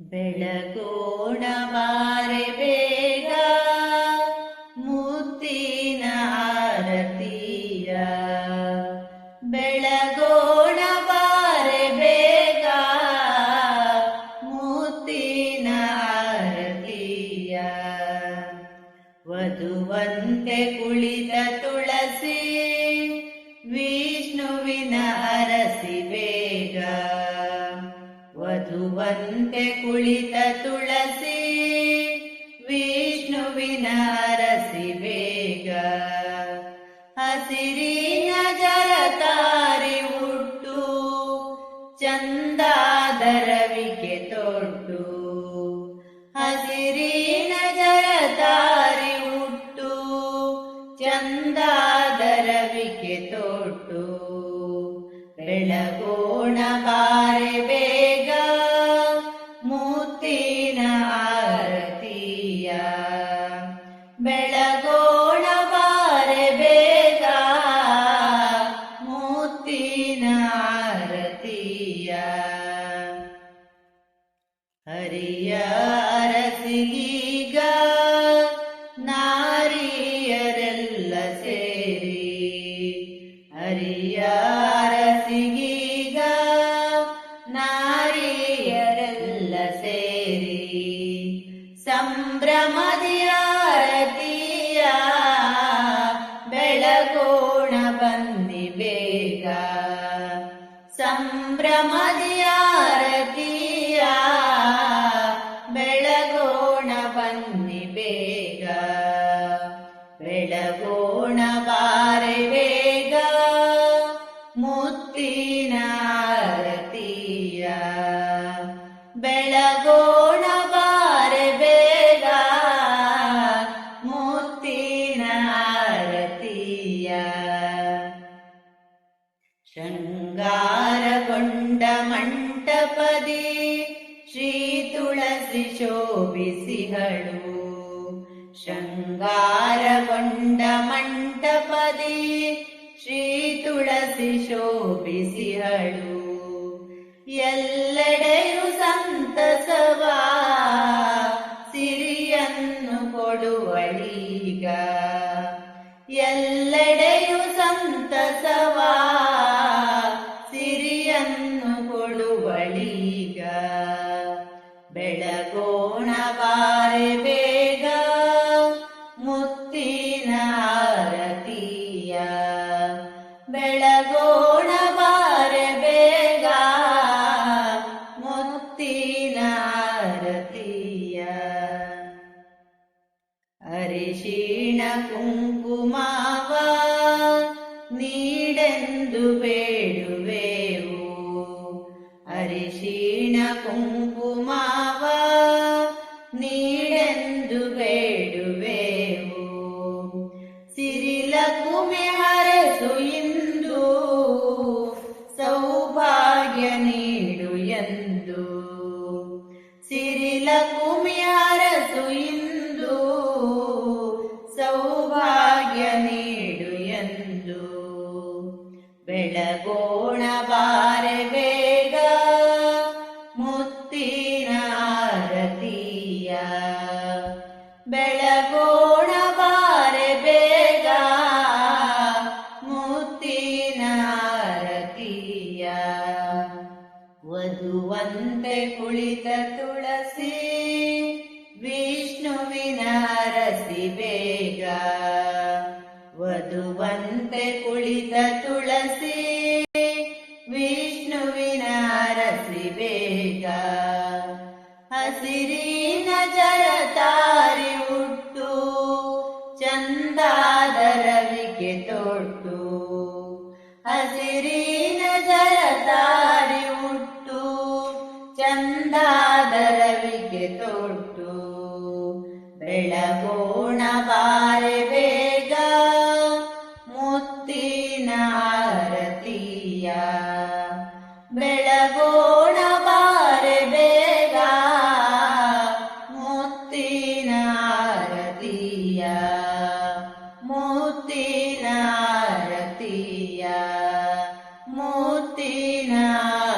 ಬೆಳಗೋಣ ಬಾರೆ ಬೇಗ ಮುತ್ತಿನ ಆರತಿಯ ಬೆಳಗೋಣ ಬಾರೆ ಬೇಗ ಮುತ್ತಿನ ಆರತಿಯ ವಧುವಂತೆ ಕುಳಿತ ತುಳಸಿ ವಿಷ್ಣುವಿನ ಅರಸಿ ಬೇಗ ವಧುವಂತೆ ಕುಳಿತ ತುಳಸಿ, ವಿಷ್ಣುವಿನ ಅರಸಿ ಬೇಗ. ಹಸಿರಿನ ಜರತಾರಿ ಹುಟ್ಟು ಚಂದಾದರವಿಕೆ ತೊಟ್ಟು. ಹಸಿರಿನ ಜರತಾರಿ ಹುಟ್ಟು ಚಂದಾದರವಿಕೆ ತೊಟ್ಟು. ಬೆಳಗೋಣ ಬೇಗ. ಹರಿಯ ಅರಸಿಗೀಗ ಸೇರಿ ಹರಿಯ ಅರಸಿಗೀಗ ಸೇರಿ ಸಂಭ್ರಮದಿ ಆರತಿಯ ಬನ್ನಿ ಬೇಗ. ಸಂಭ್ರಮದಿ ಮುತ್ತಿನ ಆರತಿಯ ಬೆಳಗೋಣ ಬಾರೆ ಬೇಗ ಮುತ್ತಿನಾರತಿಯ. ಶೃಂಗಾರಗೊಂಡ ಮಂಟಪದಿ ಶ್ರೀ ತುಳಸಿ ಶೋಭಿಸಿಹಳು. ಶೃಂಗಾರಗೊಂಡ ಮಂಟಪದಿ ತುಳಸಿ ಶೋಭಿಸಿಹಳು ಎಲ್ಲೆಡೆಯು ಸಂತಸವ ಸಿರಿಯನ್ನು ಕೊಡುವಳೀಗ. ಎಲ್ಲೆಡೆಯು ಸಂತಸವ ಸಿರಿಯನ್ನು ಕೊಡುವಳೀಗ. ಬೆಳಗೋಣ ಬಾರೆ ഹരിയ ഹരിക്ഷീണ ಸಿರಿಲ ಕುಮಿ ಹರಸು ಸೌಭಾಗ್ಯ ನೀಡು ಎಂದು. ಬೆಳಗೋಣ ಬಾರೆ ಬೇಗ ಮುತ್ತಿನ ಬೆಳಗೋಣ ವಧುವಂತೆ ಕುಳಿತ ತುಳಸಿ ವಿಷ್ಣುವಿನ ಅರಸಿ ಬೇಗ. ವಧುವಂತೆ ಕುಳಿತ ತುಳಸಿ ವಿಷ್ಣುವಿನ ಅರಸಿ ಬೇಗ. ربنا